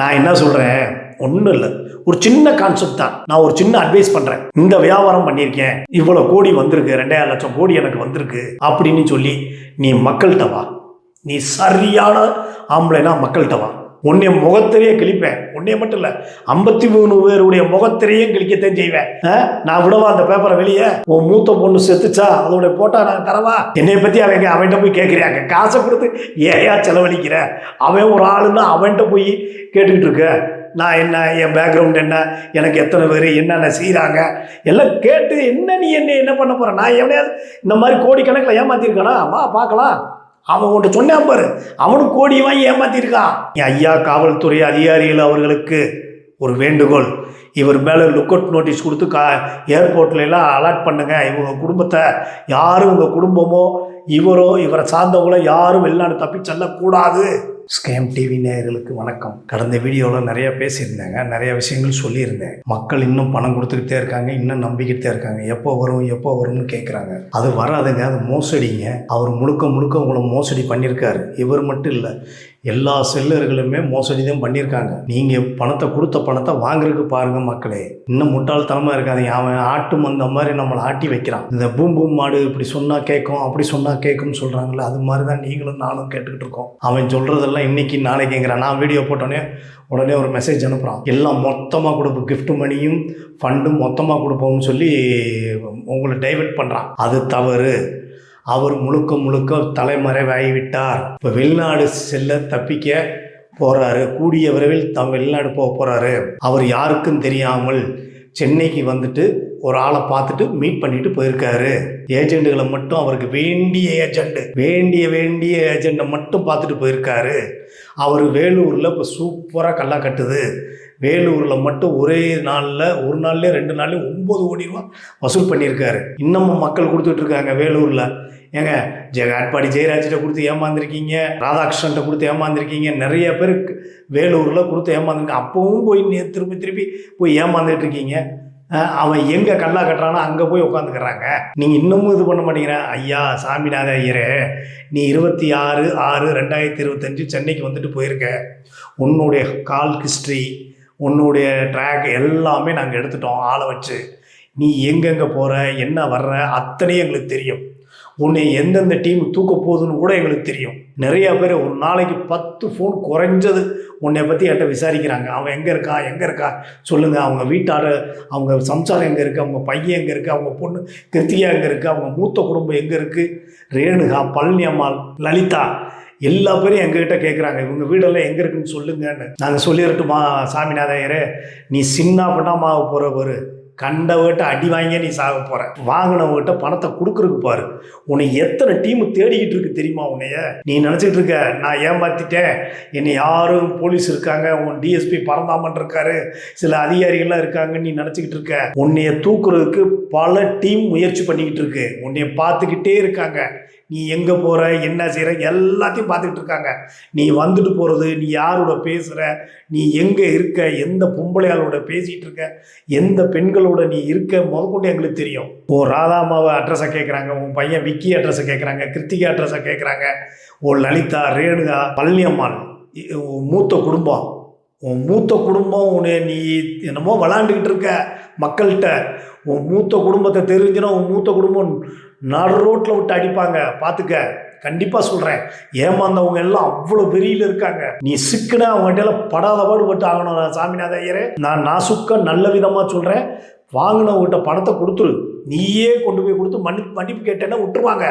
நான் என்ன சொல்கிறேன் ஒன்றும் இல்லை. ஒரு சின்ன கான்செப்ட் தான். நான் ஒரு சின்ன அட்வைஸ் பண்ணுறேன் இந்த வியாபாரம் பண்ணியிருக்கேன். இவ்வளோ கோடி வந்திருக்கு. ரெண்டாயிரம் லட்சம் கோடி எனக்கு வந்திருக்கு. அப்படின்னு சொல்லி நீ மக்கள்கிட்ட வா. நீ சரியான ஆம்பளைனா மக்கள்கிட்ட வா. உன்னைய முகத்திரையே கிழிப்பேன். உன்னைய மட்டும் இல்லை ஐம்பத்தி மூணு பேருடைய முகத்திரையும் கிழிக்கத்தான் செய்வேன். ஆ? நான் விடவா அந்த பேப்பரை வெளியே? உன் மூத்த பொண்ணு செத்துச்சா? அதோட போட்டா நான் தரவா? என்னை பற்றி அவங்க அவன்கிட்ட போய் கேட்குறியாங்க காசை கொடுத்து ஏயா செலவழிக்கிற? அவன் ஒரு ஆளுன்னா அவன்கிட்ட போய் கேட்டுக்கிட்டு இருக்க. நான் என்ன என் பேக்ரவுண்ட் என்ன? எனக்கு எத்தனை பேர்? என்னென்ன செய்கிறாங்க எல்லாம் கேட்டு என்ன நீ என்ன என்ன பண்ண போகிறேன் நான் எவனையாவது இந்த மாதிரி கோடிக்கணக்கில் ஏமாத்திருக்கானா? வா பார்க்கலாம். அவன் ஒன்று சொன்னான் பாரு. அவனும் கோடி வாங்கி ஏமாத்திருக்கான் என் ஐயா காவல்துறை அதிகாரிகள் அவர்களுக்கு ஒரு வேண்டுகோள். இவர் மேலே லுக் அவுட் நோட்டீஸ் கொடுத்து கா ஏர்போர்ட்ல எல்லாம் அலாட் பண்ணுங்க. இவங்க குடும்பத்தை யாரும் உங்கள் குடும்பமோ இவரோ இவரை சார்ந்தவங்களோ யாரும் வெளிநாடு தப்பி செல்லக்கூடாது. ஸ்கேம் டிவி நேயர்களுக்கு வணக்கம். கடந்த வீடியோவில் நிறைய பேசியிருந்தாங்க நிறைய விஷயங்கள் சொல்லியிருந்தேன். மக்கள் இன்னும் பணம் கொடுத்துக்கிட்டே இருக்காங்க இன்னும் நம்பிக்கிட்டே இருக்காங்க. எப்போ வரும் எப்போ வரும்னு கேட்குறாங்க அது வராதுங்க அது மோசடிங்க. அவர் முழுக்க முழுக்க உங்களை மோசடி பண்ணியிருக்காரு. இவர் மட்டும் இல்லை எல்லா செல்லர்களுமே மோசடி தான் பண்ணியிருக்காங்க. நீங்கள் பணத்தை கொடுத்த பணத்தை வாங்குறதுக்கு பாருங்க மக்களே. இன்னும் முட்டாள்தனமாக இருக்காதீங்க. அவன் ஆட்டு அந்த மாதிரி நம்மளை ஆட்டி வைக்கிறான். இந்த பூம் பூம் மாடு இப்படி சொன்னால் கேட்கும் அப்படி சொன்னால் கேட்கும்னு சொல்கிறாங்களே அது மாதிரி தான் நீங்களும் நானும் கேட்டுக்கிட்டு இருக்கோம். அவன் சொல்கிறதெல்லாம் இன்னைக்கு நாளைக்குங்கிறான் நான் வீடியோ போட்டோன்னே உடனே ஒரு மெசேஜ் அனுப்புகிறான் எல்லாம் மொத்தமாக கொடுப்போம் கிஃப்ட் மணியும் ஃபண்டும் மொத்தமாக கொடுப்போம்னு சொல்லி உங்களை டைவர்ட் பண்ணுறான் அது தவறு. அவர் முழுக்க முழுக்க தலைமறைவாகி விட்டார். இப்போ வெளிநாடு செல்ல தப்பிக்க போறாரு. கூடிய விரைவில் தம் வெளிநாடு போக போறாரு. அவர் யாருக்கும் தெரியாமல் சென்னைக்கு வந்துட்டு ஒரு ஆளை பார்த்துட்டு மீட் பண்ணிட்டு போயிருக்காரு. ஏஜெண்டுகளை மட்டும் அவருக்கு வேண்டிய ஏஜெண்ட் வேண்டிய வேண்டிய ஏஜெண்டை மட்டும் பார்த்துட்டு போயிருக்காரு. அவர் வேலூரில் இப்போ சூப்பராக கல்லா கட்டுது. வேலூரில் மட்டும் ஒரே நாளில் ஒரு நாள்லேயே ரெண்டு நாள்லேயே ஒம்பது கோடி ரூபா வசூல் பண்ணியிருக்காரு. இன்னமும் மக்கள் கொடுத்துட்ருக்காங்க வேலூரில். ஏங்க ஜெகாட்பாடி ஜெயராஜிட்ட கொடுத்து ஏமாந்துருக்கீங்க ராதாகிருஷ்ணன்ட்ட கொடுத்து ஏமாந்துருக்கீங்க நிறைய பேர் வேலூரில் கொடுத்து ஏமாந்துருக்கீங்க அப்பவும் போய் நீ திருப்பி திருப்பி போய் ஏமாந்துட்டு இருக்கீங்க அவன் எங்கே கல்லா கட்டுறானோ அங்கே போய் உட்காந்துக்கிறாங்க நீங்கள் இன்னமும் இது பண்ண மாட்டேங்கிற ஐயா சாமிநாத ஐயரே நீ இருபத்தி ஆறு ஆறு ரெண்டாயிரத்தி இருபத்தஞ்சு சென்னைக்கு வந்துட்டு போயிருக்க. உன்னுடைய கால் ஹிஸ்ட்ரி உன்னுடைய ட்ராக் எல்லாமே நாங்கள் எடுத்துட்டோம் ஆளை வச்சு. நீ எங்கெங்கே போகிற என்ன வர்ற அத்தனையும் எங்களுக்கு தெரியும். உன்னை எந்தெந்த டீம் தூக்க போகுதுன்னு கூட எங்களுக்கு தெரியும். நிறைய பேர் ஒரு நாளைக்கு பத்து ஃபோன் குறைஞ்சது உன்னை பற்றி என்கிட்ட விசாரிக்கிறாங்க. அவன் எங்கே இருக்கா? எங்கே இருக்கா? சொல்லுங்கள் அவங்க வீட்டார் அவங்க சம்சாரம் எங்கே இருக்குது அவங்க பையன் எங்கே இருக்குது அவங்க பொண்ணு கிருத்திகா எங்கே இருக்குது அவங்க மூத்த குடும்பம் எங்கே இருக்குது ரேணுகா பழனி அம்மாள் லலிதா எல்லா பேரும் எங்ககிட்ட கேட்குறாங்க இவங்க வீடெல்லாம் எங்கே இருக்குன்னு சொல்லுங்கன்னு. நாங்கள் சொல்லிடட்டுமா சாமிநாதையரே நீ சின்ன பண்ணாம போகிறவர் கண்டவர்கிட்ட அடி வாங்கியே நீ சாக போகிற வாங்கினவங்கிட்ட பணத்தை கொடுக்குறதுக்கு பாரு. உன்னை எத்தனை டீம் தேடிக்கிட்டு இருக்கு தெரியுமா உன்னைய? நீ நினச்சிட்டு இருக்க நான் ஏமாத்திட்டேன். என்னை யாரும் போலீஸ் இருக்காங்க உன் டிஎஸ்பி பரந்தாமன் இருக்காரு சில அதிகாரிகள்லாம் இருக்காங்கன்னு நீ நினச்சிக்கிட்டு இருக்க. உன்னைய தூக்குறதுக்கு பல டீம் முயற்சி பண்ணிக்கிட்டு இருக்கு. உன்னைய பார்த்துக்கிட்டே இருக்காங்க. நீ எங்கே போகிற என்ன செய்கிற எல்லாத்தையும் பார்த்துக்கிட்டு இருக்காங்க. நீ வந்துட்டு போகிறது நீ யாரோட பேசுகிற நீ எங்கே இருக்க எந்த பொம்பளையாளோட பேசிகிட்டு இருக்க எந்த பெண்களோட நீ இருக்க முதற்கொண்டு எங்களுக்கு தெரியும். உன் ராதாமாவை அட்ரஸை கேட்குறாங்க உன் பையன் விக்கி அட்ரஸை கேட்குறாங்க கிருத்திகா அட்ரஸை கேட்குறாங்க உன் லலிதா ரேணுகா பழனியம்மாள் உன் மூத்த குடும்பம். உன் மூத்த குடும்பம் உன்னை நீ என்னமோ விளாண்டுக்கிட்டு இருக்க மக்கள்கிட்ட. உன் மூத்த குடும்பத்தை தெரிஞ்சுனா உன் மூத்த குடும்பம் நடு ரோட்டில் விட்டு அடிப்பாங்க. பார்த்துக்க கண்டிப்பாக சொல்கிறேன் ஏமாந்தவங்க எல்லாம் அவ்வளோ வெறியில் இருக்காங்க. நீ சிக்கன அவங்ககிட்ட எல்லாம் படாத பாடுபட்டு ஆகணும் சாமிநாத ஐயரே நான் நாசுக்க நல்ல விதமாக சொல்கிறேன் வாங்கினவங்ககிட்ட பணத்தை கொடுத்துரு. நீயே கொண்டு போய் கொடுத்து மன்னிப்பு மன்னிப்பு கேட்டேன்னா விட்டுருவாங்க.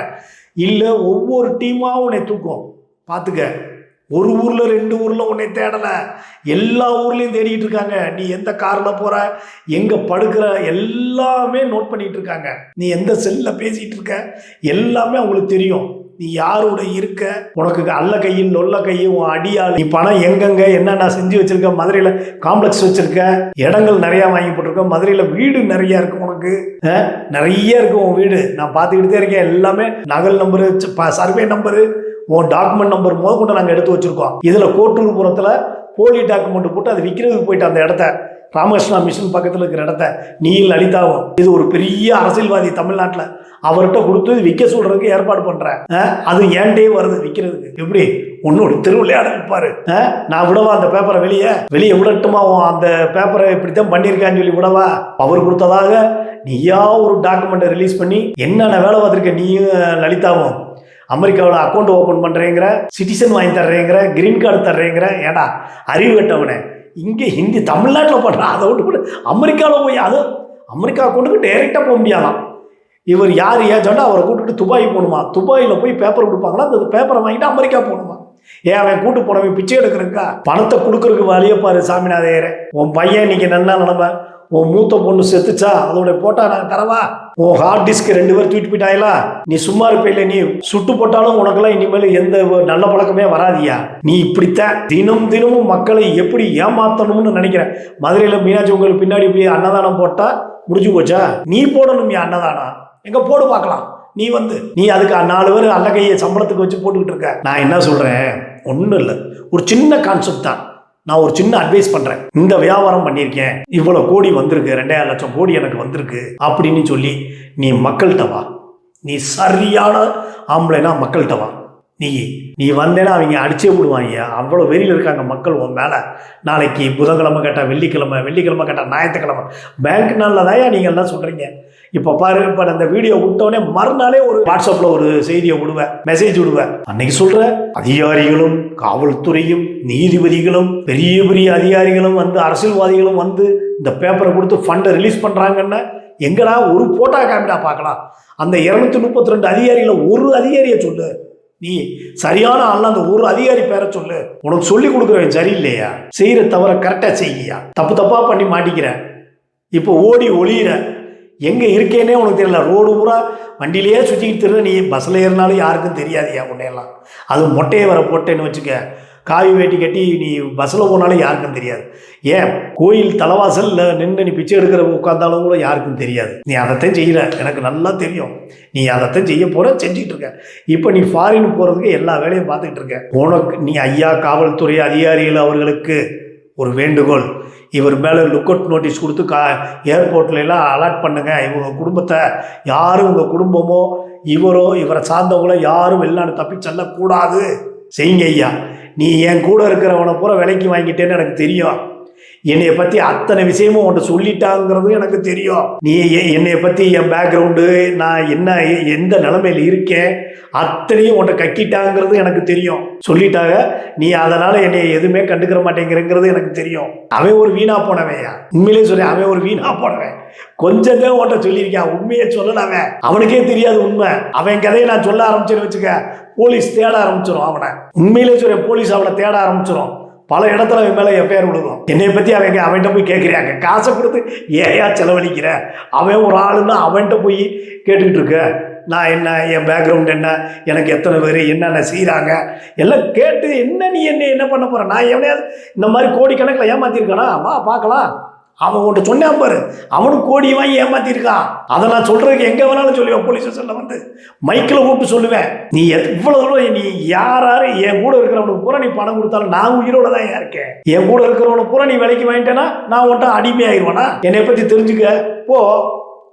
இல்லை ஒவ்வொரு டீமாக உன்னை தூக்கும். பார்த்துக்க ஒரு ஊரில் ரெண்டு ஊரில் உன்னை தேடலை. எல்லா ஊர்லேயும் தேடிட்டு இருக்காங்க. நீ எந்த காரில் போகிற எங்கே படுக்கிற? எல்லாமே நோட் பண்ணிட்டு இருக்காங்க. நீ எந்த செல்லில் பேசிகிட்டு இருக்க? எல்லாமே அவங்களுக்கு தெரியும். நீ யாரோட இருக்க? உனக்கு அல்ல கையும் நொல்ல கையும் உன் அடியாள். நீ பணம் எங்கெங்க? என்னென்ன செஞ்சு வச்சிருக்க? மதுரையில் காம்ப்ளெக்ஸ் வச்சிருக்க? இடங்கள் நிறையா வாங்கி போட்டிருக்க. மதுரையில் வீடு நிறையா இருக்கும் உனக்கு. நிறைய இருக்கும் உன் வீடு. நான் பார்த்துக்கிட்டே இருக்கேன். எல்லாமே நகல் நம்பரு சர்வே நம்பரு உன் டாக்குமெண்ட் நம்பர் முத கொண்டு நாங்கள் எடுத்து வச்சுருக்கோம். இதில் கோட்டூர்புரத்தில் போலி டாக்குமெண்ட் போட்டு அது விற்கிறதுக்கு போயிட்டு அந்த இடத்த. ராமகிருஷ்ணா மிஷன் பக்கத்தில் இருக்கிற இடத்த நீல் லலிதாவும். இது ஒரு பெரிய அரசியல்வாதி தமிழ்நாட்டில் அவர்கிட்ட கொடுத்து விற்க சொல்றதுக்கு ஏற்பாடு பண்ணுறேன் அது ஏன்டே வருது விற்கிறதுக்கு எப்படி? உன்னோட திருவிளையாடல் பாரு. நான் விடவா அந்த பேப்பரை வெளியே? வெளியே விடட்டுமா? அந்த பேப்பரை இப்படித்தான் பண்ணியிருக்கான்னு சொல்லி விடவா? அவர் கொடுத்ததாக நீயா ஒரு டாக்குமெண்ட்டை ரிலீஸ் பண்ணி என்னென்ன வேலை பார்த்துருக்க நீயும் லலிதாவும்? அமெரிக்காவில் அக்கௌண்ட் ஓப்பன் பண்ணுறேங்கிற சிட்டிசன் வாங்கி தர்றேங்கிற கிரீன் கார்டு தர்றேங்கிற ஏடா அறிவு கட்டவனே. இங்கே ஹிந்தி தமிழ்நாட்டில் பண்ணுறான் அதை விட்டு கூட அமெரிக்காவில் போய் அது அமெரிக்கா அக்கௌண்ட்டுக்கு டைரெக்டாக போக முடியாதான். இவர் யார் ஏஜெண்டா அவரை கூட்டிட்டு துபாய் போகணுமா? துபாயில் போய் பேப்பர் கொடுப்பாங்களா? அந்த பேப்பரை வாங்கிட்டு அமெரிக்கா போகணுமா? ஏன் அவன் கூட்டு போனவன் பிச்சை எடுக்கிறக்கா பணத்தை கொடுக்குறதுக்கு வழியை பாரு சாமிநாதையரே உன் பையன் இன்னைக்கு நல்லா நிலமை உன் மூத்த பொண்ணு செத்துச்சா? அதோட போட்டா நான் தரவா? உன் ஹார்ட் டிஸ்க் ரெண்டு பேர் தூக்கிட்டு போயிட்டாங்களா நீ சும்மா இருப்ப நீ. சுட்டு போட்டாலும் உனக்கெல்லாம் இனிமேல் எந்த நல்ல பழக்கமே வராதியா? நீ இப்படித்தான் தினம் தினமும் மக்களை எப்படி ஏமாத்தணும்னு நினைக்கிறேன். மதுரையில் மீனாட்சி உங்களுக்கு பின்னாடி போய் அன்னதானம் போட்டா முடிஞ்சு போச்சா? நீ போடணும் நீ அன்னதானம். எங்க போடு பார்க்கலாம். நீ வந்து. நீ அதுக்கு நாலு பேர் அல்ல கையை சம்பளத்துக்கு வச்சு போட்டுக்கிட்டு இருக்க. நான் என்ன சொல்றேன்? ஒன்றும் இல்லை. ஒரு சின்ன கான்செப்ட் தான். நான் ஒரு சின்ன அட்வைஸ் பண்றேன். இந்த வியாபாரம் பண்ணியிருக்கேன். இவ்வளவு கோடி வந்திருக்கு. ரெண்டாயிரம் லட்சம் கோடி எனக்கு வந்திருக்கு. அப்படின்னு சொல்லி நீ மக்கள்கிட்ட வா. நீ சரியான ஆம்பளைனா மக்கள்கிட்ட வா. நீ நீ வந்தேன்னா அவங்க அடிச்சே விடுவாங்க அவ்வளோ வெறியில் இருக்காங்க மக்கள் உன் மேலே. நாளைக்கு புதன்கிழமை கேட்டால் வெள்ளிக்கிழமை வெள்ளிக்கிழமை கேட்டால் ஞாயிற்றுக்கிழமை. பேங்க் நாளில் தான் நீங்கள் எல்லாம் சொல்கிறீங்க இப்போ பாரு இப்போ அந்த வீடியோ விட்டோடனே மறுநாளே ஒரு வாட்ஸ்அப்பில் ஒரு செய்தியை விடுவேன் மெசேஜ் விடுவேன். அன்னைக்கு சொல்கிற அதிகாரிகளும் காவல்துறையும் நீதிபதிகளும் பெரிய பெரிய அதிகாரிகளும் வந்து அரசியல்வாதிகளும் வந்து இந்த பேப்பரை கொடுத்து ஃபண்டை ரிலீஸ் பண்ணுறாங்கன்னா எங்கடா ஒரு போட்டா காமிடா பார்க்கலாம்? அந்த இரநூத்தி முப்பத்தி ரெண்டு அதிகாரிகளை ஒரு அதிகாரியை சொல்லு. நீ சரியான ஆள்னா அந்த ஒரு அதிகாரி பேரை சொல்லு. உனக்கு சொல்லி கொடுக்குறவன் சரியில்லையா? செய்யற தவிர கரெக்டாக செய்யா தப்பு தப்பா பண்ணி மாட்டிக்கிற. இப்போ ஓடி ஒளியிற. எங்க இருக்கேனே உனக்கு தெரியல. ரோடு பூரா வண்டியிலேயே சுற்றிக்கிட்டு திரும்ப நீ பஸ்ஸில் ஏறினாலும் யாருக்கும் தெரியாதியா உன்னையெல்லாம். அது மொட்டையை வர போட்டேன்னு வச்சுக்க. காவி வேட்டி கட்டி நீ பஸ்ஸில் போனாலும் யாருக்கும் தெரியாது. ஏன்? கோயில் தலைவாசலில் நின்று நீ பிச்சை எடுக்கிற உட்காந்தாலும் கூட யாருக்கும் தெரியாது. நீ அதைத்தான் செய்கிற எனக்கு நல்லா தெரியும். நீ அதைத்தான் செய்ய போகிற செஞ்சிட்டு இருக்க. இப்போ நீ ஃபாரின் போகிறதுக்கு எல்லா வேலையும் பார்த்துக்கிட்டு இருக்க. உனக்கு நீ ஐயா காவல்துறை அதிகாரிகள் அவர்களுக்கு ஒரு வேண்டுகோள். இவர் மேலே லுக் அவுட் நோட்டீஸ் கொடுத்து கா ஏர்போர்ட்ல எல்லாம் அலாட் பண்ணுங்கள் இவங்க குடும்பத்தை யாரும் உங்கள் குடும்பமோ இவரோ இவரை சார்ந்தவங்களோ யாரும் வெளிநாடு தப்பி செல்லக்கூடாது. செய்யுங்க ஐயா. நீ என் கூட இருக்கிறவனை பூரா விலைக்கு வாங்கிட்டேன்னு எனக்கு தெரியும். என்னைய பற்றி அத்தனை விஷயமும் உன்ட்ட சொல்லிட்டாங்கிறது எனக்கு தெரியும். நீ என்னைய பற்றி என் பேக்ரவுண்டு நான் என்ன எந்த நிலமையில இருக்கேன் அத்தனையும் உன்ட்ட கக்கிட்டாங்கிறது எனக்கு தெரியும். சொல்லிட்டாங்க நீ அதனால் என்னை எதுவுமே கண்டுக்கிற மாட்டேங்கிறங்கிறது எனக்கு தெரியும். அவன் ஒரு வீணா போனவையா உண்மையிலேயே சொல்லி அவன் ஒரு வீணா போனவன். கொஞ்சம் தான் உன்ட்ட சொல்லியிருக்கான் உண்மையை சொல்லல அவன். அவனுக்கே தெரியாது உண்மை. அவன் கதையை நான் சொல்ல ஆரம்பிச்சுன்னு வச்சுக்க போலீஸ் தேட ஆரம்பிச்சிடும் அவனை. உண்மையிலே சொல்ல போலீஸ் அவனை தேட ஆரம்பிச்சிடும் பல இடத்துல அவன் மேலே எஃப்ஐஆர் விடுவோம் என்னை பற்றி அவங்க அவன்கிட்ட போய் கேட்குறாங்க காசை கொடுத்து ஏயா செலவழிக்கிற? அவன் ஒரு ஆளுன்னா அவன்கிட்ட போய் கேட்டுக்கிட்டு இருக்க. நான் என்ன என் பேக்ரவுண்ட் என்ன? எனக்கு எத்தனை பேர்? என்னென்ன செய்கிறாங்க எல்லாம் கேட்டு என்ன நீ என்ன என்ன பண்ண போகிறேன் நான் எவனையாவது இந்த மாதிரி கோடிக்கணக்கில் ஏமாத்திருக்கானா? வா பார்க்கலாம். அவன் உன்ட்ட சொன்னான் பாரு. அவனும் கோடி வாங்கி ஏமாத்திருக்கான் அதை நான் சொல்றதுக்கு எங்க வேணாலும் சொல்லுவேன். போலீஸ் ஸ்டேஷன்ல வந்து மைக்கில் கூப்பிட்டு சொல்லுவேன். நீ எவ்வளவு தூரம் நீ யாராரு என் கூட இருக்கிறவனுக்கு பூரா நீ பணம் கொடுத்தாலும் நான் உயிரோட தான் இருக்கேன்? என் கூட இருக்கிறவனுக்கு பூரா நீ விலைக்கு வாங்கிட்டேன்னா நான் உன்ட்ட அடிமையாயிருவானா? என்னை பத்தி தெரிஞ்சுக்க. போ.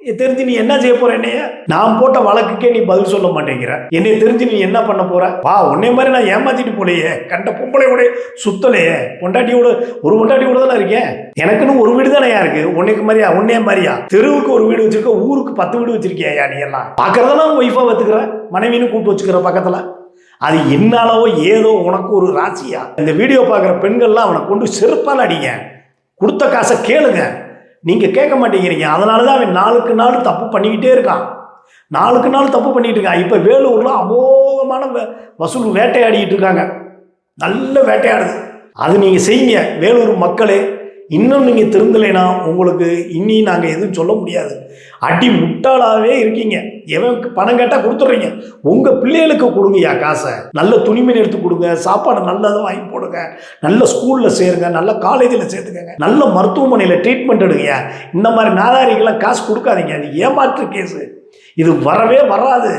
தெரிஞ்சு நீ என்ன செய்ய போற என்னைய? நான் போட்ட வழக்குக்கே நீ பதில் சொல்ல மாட்டேங்கிற. என்னை தெரிஞ்சு நீ என்ன பண்ண போற? வா உன்னை மாதிரி நான் ஏமாத்திட்டு போலையே. கண்ட பொம்பளை கூட சுத்தலையே. பொண்டாட்டியோட ஒரு பொண்டாட்டி கூட தானே இருக்கேன்? எனக்குன்னு ஒரு வீடு தானே இருக்கு? உன்னைக்கு மாதிரியா? உன்னே மாதிரியா? தெருவுக்கு ஒரு வீடு வச்சிருக்க ஊருக்கு பத்து வீடு வச்சிருக்கியா நீ எல்லாம்? பார்க்கறதெல்லாம் ஒய்ஃபா வச்சுக்கிற மனைவின்னு கூப்பிட்டு வச்சுக்கிற பக்கத்துல. அது என்னாலவோ ஏதோ உனக்கு ஒரு ராசியா? இந்த வீடியோ பார்க்குற பெண்கள்லாம் அவனை கொண்டு செருப்பால் அடிங்க. கொடுத்த காசை கேளுங்க. நீங்கள் கேட்க மாட்டேங்கிறீங்க. அதனால தான் அவன் நாளுக்கு நாள் தப்பு பண்ணிக்கிட்டே இருக்கான். நாளுக்கு நாள் தப்பு பண்ணிகிட்டு இருக்கான். இப்போ வேலூரில் அமோகமான வே- வசூல் வேட்டையாடிக்கிட்டு இருக்காங்க. நல்ல வேட்டையாடுது அது நீங்கள் செய்யுங்க. வேலூர் மக்களே இன்னும் நீங்கள் திருந்தலைனா உங்களுக்கு இனி நாங்கள் எதுவும் சொல்ல முடியாது. அடி முட்டாளாகவே இருக்கீங்க. எவன் பணம் கேட்டால் கொடுத்துட்றீங்க. உங்கள் பிள்ளைகளுக்கு கொடுங்கய்யா காசை. நல்ல துணிமணி எடுத்து கொடுங்க. சாப்பாடு நல்லதை வாங்கி போடுங்க. நல்ல ஸ்கூலில் சேருங்க. நல்ல காலேஜில் சேர்த்துக்கங்க. நல்ல மருத்துவமனையில் ட்ரீட்மெண்ட் எடுங்கய்யா. இந்த மாதிரி நாதாரிகளாம் காசு கொடுக்காதீங்க. அது ஏமாற்று கேஸு இது வரவே வராது.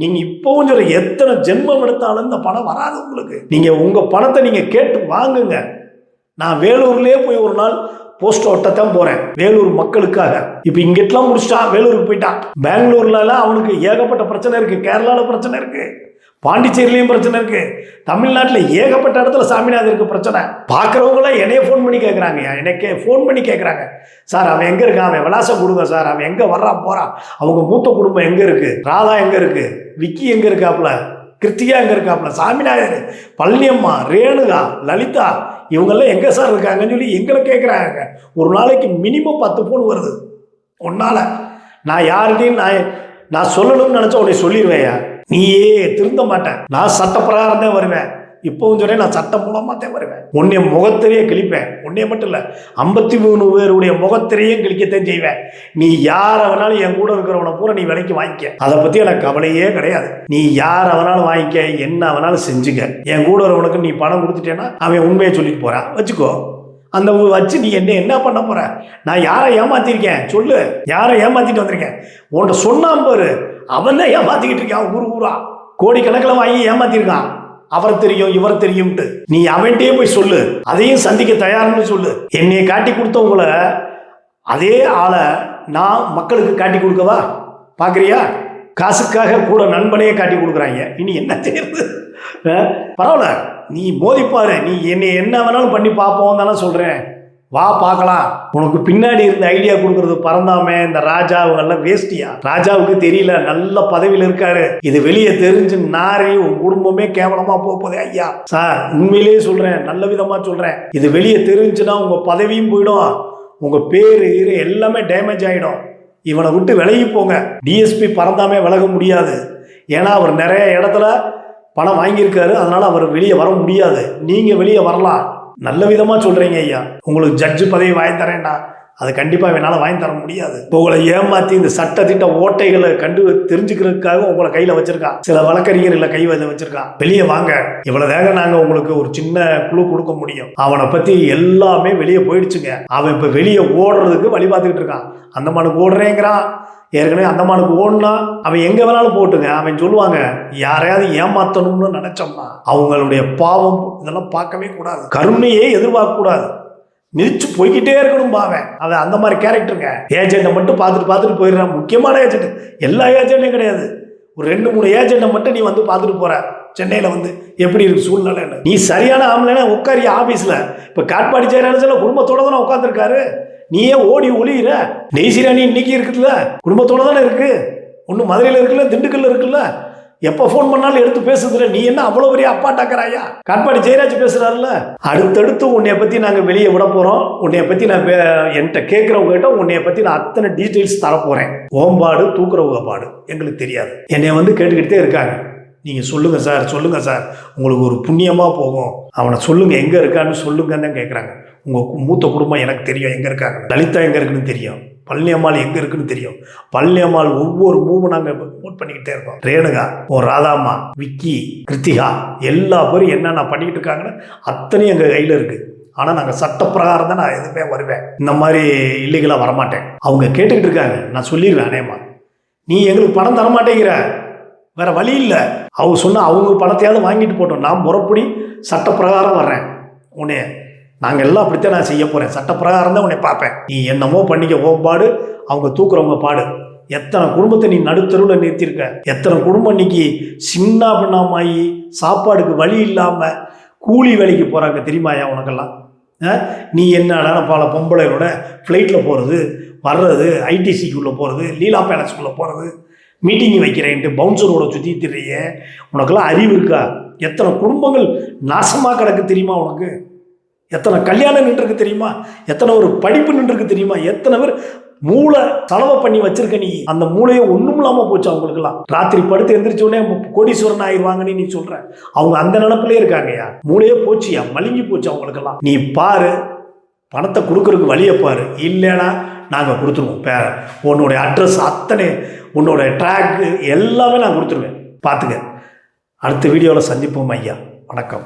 நீங்கள் இப்போவும் சொல்ற எத்தனை ஜென்மம் எடுத்தாலும் இந்த பணம் வராது உங்களுக்கு. நீங்கள் உங்கள் பணத்தை நீங்கள் கேட்டு வாங்குங்க. நான் வேலூர்லேயே போய் ஒரு நாள் போஸ்ட் ஓட்டத்தான் போறேன். வேலூர் மக்களுக்காக. இப்போ இங்கிட்டலாம் முடிச்சிட்டான் வேலூருக்கு போயிட்டான் பெங்களூர்லலாம் அவனுக்கு ஏகப்பட்ட பிரச்சனை இருக்கு. கேரளால பிரச்சனை இருக்கு. பாண்டிச்சேரியிலையும் பிரச்சனை இருக்கு. தமிழ்நாட்டில் ஏகப்பட்ட இடத்துல சாமிநாதருக்கு பிரச்சனை. பார்க்குறவங்களாம் என்னைய ஃபோன் பண்ணி கேட்குறாங்க எனக்கே ஃபோன் பண்ணி கேட்குறாங்க சார் அவன் எங்கே இருக்கான்? அவன் விலாசம் கொடுங்க சார். அவன் எங்கே வர்றான்? போகிறான் அவங்க மூத்த குடும்பம் எங்கே இருக்குது ராதா எங்கே இருக்குது விக்கி எங்கே இருக்காப்புல? கிருத்திகா எங்கே இருக்காப்புல? சாமிநாதர் பழனியம்மா ரேணுகா லலிதா இவங்கெல்லாம் எங்கே சார் இருக்காங்கன்னு சொல்லி எங்களை கேட்குறாங்க ஒரு நாளைக்கு மினிமம் பத்து ஃபோன் வருது. உன்னால். நான் யார்கிட்டையும் நான் நான் சொல்லணும்னு நினச்சா உன்னை சொல்லிடுவேன் நீயே திருந்த மாட்டேன். நான் சட்டப்பிரகாரம் தான் வருவேன். இப்போவும் சொல்லி நான் சட்டம் மூலமாக தான் வருவேன். உன்னைய முகத்திரையே கிழிப்பேன். உன்னைய மட்டும் இல்லை ஐம்பத்தி மூணு பேருடைய முகத்திரையும் கிழிக்கத்தான் செய்வேன். நீ யாரை வேணாலும் என் கூட இருக்கிறவனை பூரா நீ விலைக்கு வாங்கிக்க. அதை பற்றி எனக்கு கவலையே கிடையாது. நீ யாரை வேணாலும் வாங்கிக்க என்ன வேணாலும் செஞ்சுக்க. என் கூட இருக்கிறவனுக்கு நீ பணம் கொடுத்துட்டேன்னா அவன் உண்மையை சொல்லிட்டு போகிறான் வச்சுக்கோ. அந்த வச்சு நீ என்ன என்ன பண்ண போற? நான் யாரை ஏமாத்திருக்கேன்? சொல்லு. யாரை ஏமாத்திட்டு வந்திருக்கேன்? உன்கிட்ட சொன்னான் பாரு. அவன் தான் ஏமாத்திக்கிட்டு இருக்கான் ஊர் ஊரா. கோடிக்கணக்கில் வாங்கி ஏமாத்திருக்கான். அவர் தெரியும் இவர் தெரியும்ட்டு. நீ அவன்கிட்டயே போய் சொல்லு. அதையும் சந்திக்க தயார்னு சொல்லு. என்னையை காட்டி கொடுத்தவங்கள அதே ஆளை நான் மக்களுக்கு காட்டி கொடுக்கவா? பார்க்குறியா காசுக்காக கூட நண்பனையே காட்டி கொடுக்குறாங்க. இனி என்ன செய்யறது? பரவாயில்ல. நீ மோதிப்பாரு நீ என்னை என்ன வேணாலும் பண்ணி பார்ப்போம் தானே சொல்கிறேன் வா பார்க்கலாம். உனக்கு பின்னாடி இருந்த ஐடியா கொடுக்கறது பறந்தாமே இந்த ராஜா அவங்கெல்லாம் வேஸ்டியா? ராஜாவுக்கு தெரியல நல்ல பதவியில் இருக்காரு. இது வெளியே தெரிஞ்சு நாரி உன் குடும்பமே கேவலமா போக போதே ஐயா. சார் உண்மையிலேயே சொல்றேன் நல்ல விதமா சொல்றேன். இது வெளியே தெரிஞ்சுன்னா உங்க பதவியும் போயிடும். உங்க பேரு எல்லாமே டேமேஜ் ஆயிடும். இவனை விட்டு விலகி போங்க. டிஎஸ்பி பறந்தாமே விலக முடியாது. ஏன்னா அவர் நிறைய இடத்துல பணம் வாங்கியிருக்காரு. அதனால அவர் வெளியே வர முடியாது. நீங்க வெளியே வரலாம். நல்ல விதமா சொல்றீங்க ஐயா. உங்களுக்கு ஜட்ஜு பதவி வாங்கி தரேன்டா. அது கண்டிப்பாக என்னால் வாங்கி தர முடியாது. உங்களை ஏமாற்றி இந்த சட்ட திட்ட ஓட்டைகளை கண்டு தெரிஞ்சுக்கிறதுக்காக உங்களை கையில் வச்சிருக்கான் சில வழக்கறிஞர்களை கை வந்து வச்சிருக்கான் வெளியே வாங்க. இவ்வளோ வேக நாங்கள் உங்களுக்கு ஒரு சின்ன குழு கொடுக்க முடியும். அவனை பற்றி எல்லாமே வெளியே போயிடுச்சுங்க. அவன் இப்போ வெளியே ஓடுறதுக்கு வழி பார்த்துக்கிட்டு இருக்கான். அந்த மனுக்கு ஓடுறேங்கிறான். ஏற்கனவே அந்தமானுக்கு ஓடுனா அவன் எங்கே வேணாலும் போட்டுங்க. அவன் சொல்லுவாங்க யாரையாவது ஏமாத்தணும்னு நினச்சோம்னா அவங்களுடைய பாவம் இதெல்லாம் பார்க்கவே கூடாது. கருணையே எதிர்பார்க்கக்கூடாது மிதிச்சு போய்கிட்டே இருக்கணும் பாவன் அவன் அந்த மாதிரி கேரக்டருங்க ஏஜென்ட்டை மட்டும் பார்த்துட்டு பார்த்துட்டு போயிடுறான். முக்கியமான ஏஜென்ட் எல்லா ஏஜென்ட்டும் கிடையாது. ஒரு ரெண்டு மூணு ஏஜென்ட்டை மட்டும் நீ வந்து பார்த்துட்டு போற. சென்னையில் வந்து எப்படி இருக்கு சூழ்நிலைன்னு. நீ சரியான ஆம்பளைனா உட்காரி ஆஃபீஸில் இப்போ காட்பாடி ஜெயலலிதா குடும்பத்தோட தானே உட்காந்துருக்காரு நீயே ஓடி ஒளியிற. நெய்சிராணி இன்னைக்கு இருக்குல்ல குடும்பத்தோட தானே இருக்கு. ஒன்று மதுரையில் இருக்குல்ல திண்டுக்கல்ல இருக்குல்ல? எப்போ ஃபோன் பண்ணாலும் எடுத்து பேசுதுல நீ என்ன அவ்வளோ பெரிய அப்பா டாக்கராயா காட்பாடி ஜெயராஜ் பேசுறாருல்ல. அடுத்தடுத்து உன்னைய பற்றி நாங்கள் வெளியே விட போகிறோம் உன்னைய பற்றி நான் என்கிட்ட என்கிட்ட கேட்குறவங்ககிட்ட உன்னைய பற்றி நான் அத்தனை டீட்டெயில்ஸ் தரப்போகிறேன் ஓம்பாடு தூக்குறவங்க பாடு. எங்களுக்கு தெரியாது. என்னைய வந்து கேட்டுக்கிட்டே இருக்காங்க. நீங்கள் சொல்லுங்கள் சார் சொல்லுங்கள் சார். உங்களுக்கு ஒரு புண்ணியமாக போகும். அவனை சொல்லுங்கள் எங்கே இருக்கான்னு சொல்லுங்கன்னு தான் கேட்குறாங்க உங்கள் மூத்த குடும்பம் எனக்கு தெரியும் எங்கே இருக்காங்க. லலிதா எங்கே இருக்குன்னு தெரியும். பழனி அம்மாள் எங்கே இருக்குன்னு தெரியும். பழனி அம்மாள் ஒவ்வொரு மூவும் நாங்கள் நோட் பண்ணிக்கிட்டே இருக்கோம். ரேணுகா ஓ ராதாம்மா விக்கி கிருத்திகா எல்லா பேரும் என்னென்ன பண்ணிக்கிட்டு இருக்காங்கன்னு அத்தனையும் எங்கள் கையில் இருக்குது ஆனால் நாங்கள் சட்டப்பிரகாரம் தான் நான் எதுவுமே வருவேன். இந்த மாதிரி இல்லீகலாக வரமாட்டேன். அவங்க கேட்டுக்கிட்டு இருக்காங்க. நான் சொல்லிடுவேன் அநேகமா நீ எங்களுக்கு பணம் தர மாட்டேங்கிற வேற வழி இல்லை. அவங்க சொன்னால் அவங்க பணத்தையாவது வாங்கிட்டு போட்டோம். நான் முறப்படி சட்டப்பிரகாரம் வர்றேன். உன்னைய. நாங்கள் எல்லாம் அப்படித்தான் நான் செய்ய போகிறேன் சட்டப்பிரகாரம் தான் உன்னை பார்ப்பேன். நீ என்னமோ பண்ணிக்க ஓம்பாடு அவங்க தூக்குறவங்க பாடு. எத்தனை குடும்பத்தை நீ நடுத்தருவில் நிறுத்தியிருக்க? எத்தனை குடும்பம் இன்னைக்கு சின்ன பின்னாமாயி சாப்பாடுக்கு வழி இல்லாமல் கூலி வேலைக்கு போகிறாங்க தெரியுமாயா உனக்கெல்லாம்? ஆ? நீ என்னடா பல பொம்பளைகளோட ஃப்ளைட்டில் போகிறது வர்றது ஐடிசிக்குள்ளே போகிறது லீலா பேலஸ்க்குள்ளே போகிறது மீட்டிங் வைக்கிறேன்ட்டு பவுன்சரோட சுற்றி திரிய உனக்கெல்லாம் அறிவு இருக்கா? எத்தனை குடும்பங்கள் நாசமாக கிடக்கு தெரியுமா உனக்கு? எத்தனை கல்யாணம் நின்றுருக்கு தெரியுமா? எத்தனை ஒரு படிப்பு நின்றுருக்கு தெரியுமா? எத்தனை பேர் மூளை செலவை பண்ணி வச்சிருக்க நீ. அந்த மூளையை ஒன்றும் இல்லாமல் போச்சு அவங்களுக்குலாம் ராத்திரி படுத்து எந்திரிச்சோடனே கோடீஸ்வரன் ஆயிடுவாங்கன்னு நீ சொல்ற அவங்க அந்த நினப்பிலே இருக்காங்கய்யா. மூளையே போச்சியா மழுங்கி போச்சு அவங்களுக்கெல்லாம். நீ பாரு. பணத்தை கொடுக்கறதுக்கு வழியை பாரு. இல்லைன்னா நாங்கள் கொடுத்துருவோம் பேர உன்னோடைய அட்ரஸ் அத்தனை உன்னோட ட்ராக்கு எல்லாமே நான் கொடுத்துருவேன். பார்த்துக்க அடுத்த வீடியோவில் சந்திப்போம் ஐயா. வணக்கம்.